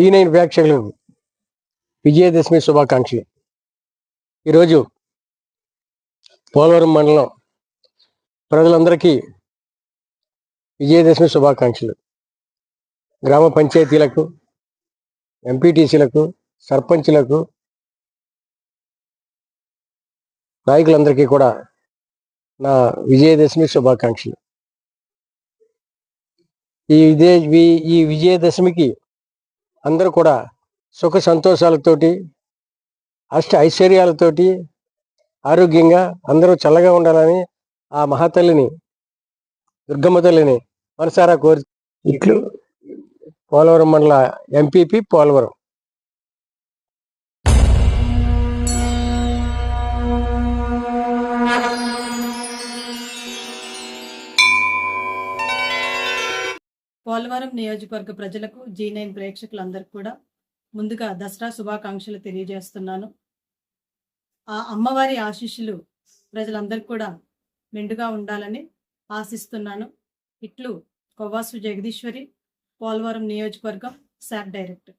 T nine ప్రేక్షకులకు విజయదశమి శుభాకాంక్షలు. ఈరోజు పోలవరం మండలం ప్రజలందరికీ విజయదశమి శుభాకాంక్షలు. గ్రామ పంచాయతీలకు ఎంపీటీసీలకు సర్పంచ్లకు నాయకులందరికీ కూడా నా విజయదశమి శుభాకాంక్షలు. ఈ విజయ ఈ విజయదశమికి అందరూ కూడా సుఖ సంతోషాలతోటి అష్ట ఐశ్వర్యాలతోటి ఆరోగ్యంగా అందరూ చల్లగా ఉండాలని ఆ మహాతల్లిని దుర్గమ్మ తల్లిని మనసారా కోరి ఇట్లు పోలవరం మండల ఎంపీపీ పోలవరం. పోలవరం నియోజకవర్గ ప్రజలకు జీ నైన్ ప్రేక్షకులందరికీ కూడా ముందుగా దసరా శుభాకాంక్షలు తెలియజేస్తున్నాను. ఆ అమ్మవారి ఆశీస్సులు ప్రజలందరికీ కూడా మెండుగా ఉండాలని ఆశిస్తున్నాను. ఇట్లు కొవ్వాసు జగదీశ్వరి పోలవరం నియోజకవర్గం శాప్ డైరెక్టర్.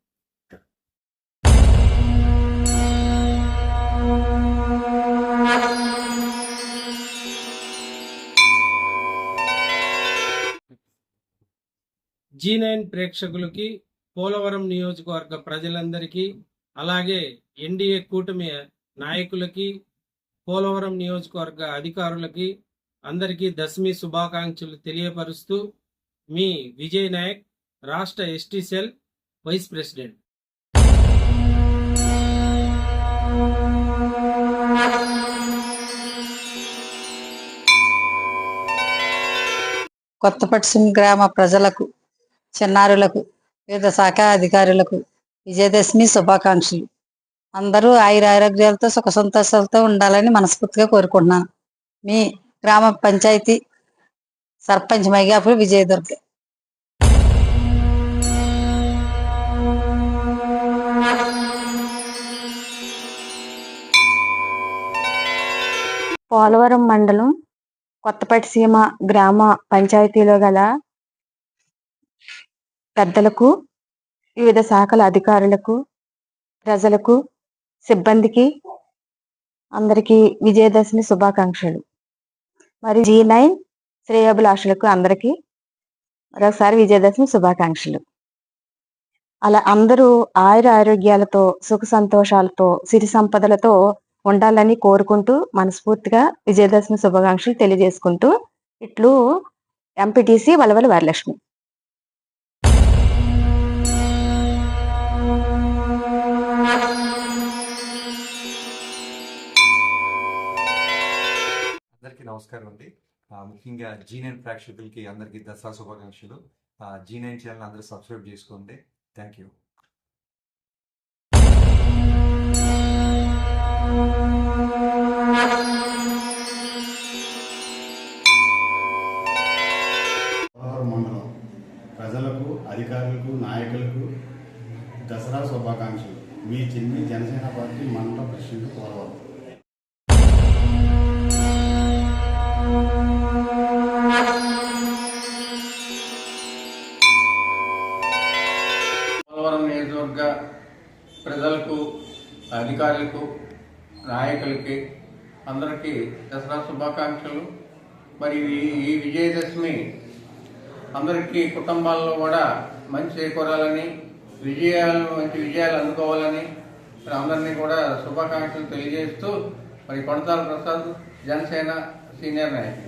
జీ నైన్ ప్రేక్షకులకి పోలవరం నియోజకవర్గ ప్రజలందరికీ అలాగే ఎన్డీఏ కూటమి నాయకులకి పోలవరం నియోజకవర్గ అధికారులకి అందరికీ దశమి శుభాకాంక్షలు తెలియపరుస్తూ మీ విజయ్ నాయక్ రాష్ట్ర ST cell vice president. Kothapatsam గ్రామ ప్రజలకు చిన్నారులకు వివిధ శాఖ అధికారులకు విజయదశమి శుభాకాంక్షలు. అందరూ ఆయుర ఆరోగ్యాలతో సుఖ సంతోషాలతో ఉండాలని మనస్ఫూర్తిగా కోరుకుంటున్నాను. మీ గ్రామ పంచాయతీ సర్పంచ్ మైగాపురి విజయదుర్గ. పోలవరం మండలం కొత్తపేట సీమ గ్రామ పంచాయతీలో గల పెద్దలకు వివిధ శాఖల అధికారులకు ప్రజలకు సిబ్బందికి అందరికీ విజయదశమి శుభాకాంక్షలు. మరి జీ నైన్ శ్రేయాభిలాషులకు అందరికీ మరొకసారి విజయదశమి శుభాకాంక్షలు. అలా అందరూ ఆయుర ఆరోగ్యాలతో సుఖ సంతోషాలతో సిరి సంపదలతో ఉండాలని కోరుకుంటూ మనస్ఫూర్తిగా విజయదశమి శుభాకాంక్షలు తెలియజేసుకుంటూ ఇట్లు ఎంపీటీసీ వలవల వరలక్ష్మి. నమస్కారం అండి. ముఖ్యంగా జీ నైన్ ప్రేక్షకులకి అందరికీ దసరా శుభాకాంక్షలు. జీ నైన్ ఛానల్ అందరూ సబ్స్క్రైబ్ చేసుకోండి. థ్యాంక్ యూ మండలం ప్రజలకు అధికారులకు నాయకులకు దసరా శుభాకాంక్షలు. మీ చిన్ని జనసేన పార్టీ మండల ప్రెసిడెంట్ పోలవరం పోలవరం నియోజకవర్గ ప్రజలకు అధికారులకు నాయకులకి అందరికీ దసరా శుభాకాంక్షలు. మరి ఈ- విజయదశమి అందరికీ కుటుంబాల్లో కూడా మంచి చేకూరాలని విజయాలు మంచి విజయాలు అందుకోవాలని మరి అందరినీ కూడా శుభాకాంక్షలు తెలియజేస్తూ మరి కొనతాల ప్రసాద్ జనసేన సీనియర్ నాయకులు.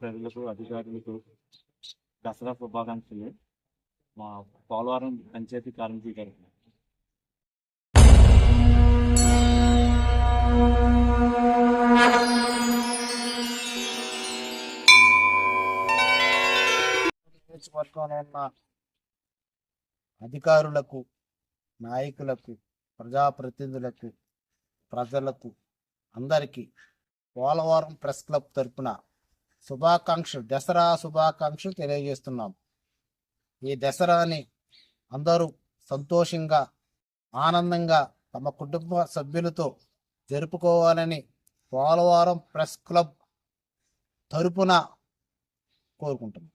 ప్రజలకు అధికారులకు దసరా శుభాకాంక్షలు. మా పోలవరం పంచాయతీ కార్మికులు తరఫున నియోజకవర్గంలో ఉన్న అధికారులకు నాయకులకు ప్రజాప్రతినిధులకు ప్రజలకు అందరికీ పోలవరం ప్రెస్ క్లబ్ తరపున శుభాకాంక్షలు. దసరా శుభాకాంక్షలు తెలియజేస్తున్నాం. ఈ దసరాని అందరూ సంతోషంగా ఆనందంగా తమ కుటుంబ సభ్యులతో జరుపుకోవాలని పోలవరం ప్రెస్ క్లబ్ తరపున కోరుకుంటున్నాం.